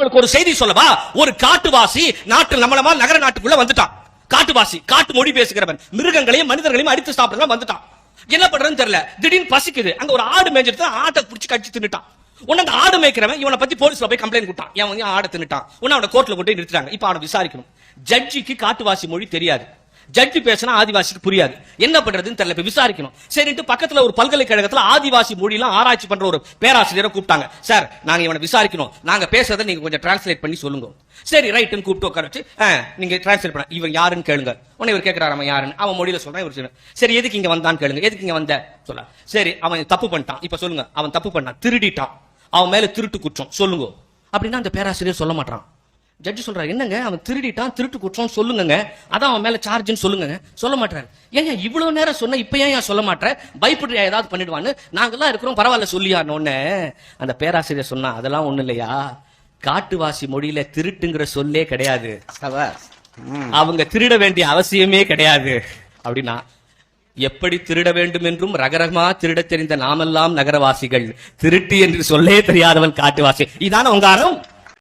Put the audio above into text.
உங்களுக்கு ஒரு செய்தி சொல்லவா? ஒரு காட்டுவாசி நாட்டு நம்மள மாதிரி நகர நாட்டுக்குள்ள வந்துட்டான். காட்டுவாசி காட்டு மொழி பேசுகிறவன். மிருகங்களையும் மனிதர்களையும் அடித்து சாப்பிடுறதா வந்துட்டான். என்ன பண்றதுன்னு தெரியல. திடீர்னு பசிக்குது. அங்க ஒரு ஆடு மேய்ஞ்சிட்டு ஆட்டை பிடிச்சி கடிச்சு தின்னுட்டான். உடனே அந்த ஆடு மேய்க்கிறவன் இவனை பத்தி போலீஸ்ல போய் கம்ப்ளைண்ட் கொடுத்தான். இவன் ஆடை தின்னுட்டான். உடனே அவனை கோர்ட்ல கொண்டு நிறுத்துறாங்க இப்ப அவனை விசாரிக்கணும். ஜட்ஜிக்கு காட்டுவாசி மொழி தெரியாது. ஜட்ஜி பேசினா ஆதிவாசிக்கு புரியாது. என்ன பண்றதுன்னு தெரியல இப்ப விசாரிக்கணும். சரின்ட்டு பக்கத்துல ஒரு பல்கலைக்கழகத்துல ஆதிவாசி மொழியெல்லாம் ஆராய்ச்சி பண்ற ஒரு பேராசிரியரை கூப்பிட்டாங்க. சார் நாங்க இவனை விசாரிக்கணும். நாங்க பேசுறதை நீங்க கொஞ்சம் டிரான்ஸ்லேட் பண்ணி சொல்லுங்க. சரி ரைட்னு கூப்பிட்டு உட்கார வச்சு நீங்க டிரான்ஸ்லேட் பண்ண இவன் யாருன்னு கேளுங்க. உன்னை இவர் கேட்கிறாரு அவன் யாருன்னு? அவன் மொழியில சொல்றான் இவர் சொல்லுங்க சரி எதுக்கு இங்க வந்தான்னு கேளுங்க எதுக்கு இங்க வந்த? சொல்ல. சரி அவன் தப்பு பண்ணிட்டான். இப்ப சொல்லுங்க. அவன் தப்பு பண்ணான். திருடிட்டான். அவன் மேல திருட்டு குற்றம். சொல்லுங்க. அப்படின்னா அந்த பேராசிரியர் சொல்ல மாட்டான். ஜட்ஜி சொல்றாரு என்னங்க? அவன் திருடிட்டான் திருட்டு குற்றம் சொல்லுங்கங்க. அதான் அவன் மேல சார்ஜ்னு சொல்லுங்க சொல்ல மாட்டாரு ஏங்க இவ்வளவு நேரம் சொன்ன இப்ப ஏன் சொல்ல மாட்டேன் பயப்படுறியா? ஏதாவது பண்ணிடுவான்னு? நாங்கெல்லாம் இருக்கிறோம் பரவாயில்ல சொல்லியான்னு அந்த பேராசிரியர் சொன்னா அதெல்லாம் ஒண்ணு இல்லையா? காட்டுவாசி மொழியில திருட்டுங்கிற சொல்லே கிடையாது. அவங்க திருட வேண்டிய அவசியமே கிடையாது. அப்படின்னா எப்படி திருட வேண்டும் என்றும் ரகரகமா திருட தெரிந்த நாமெல்லாம் நகரவாசிகள். திருட்டு என்று சொல்லே தெரியாதவன் காட்டுவாசி. இதான உங்க அறம்?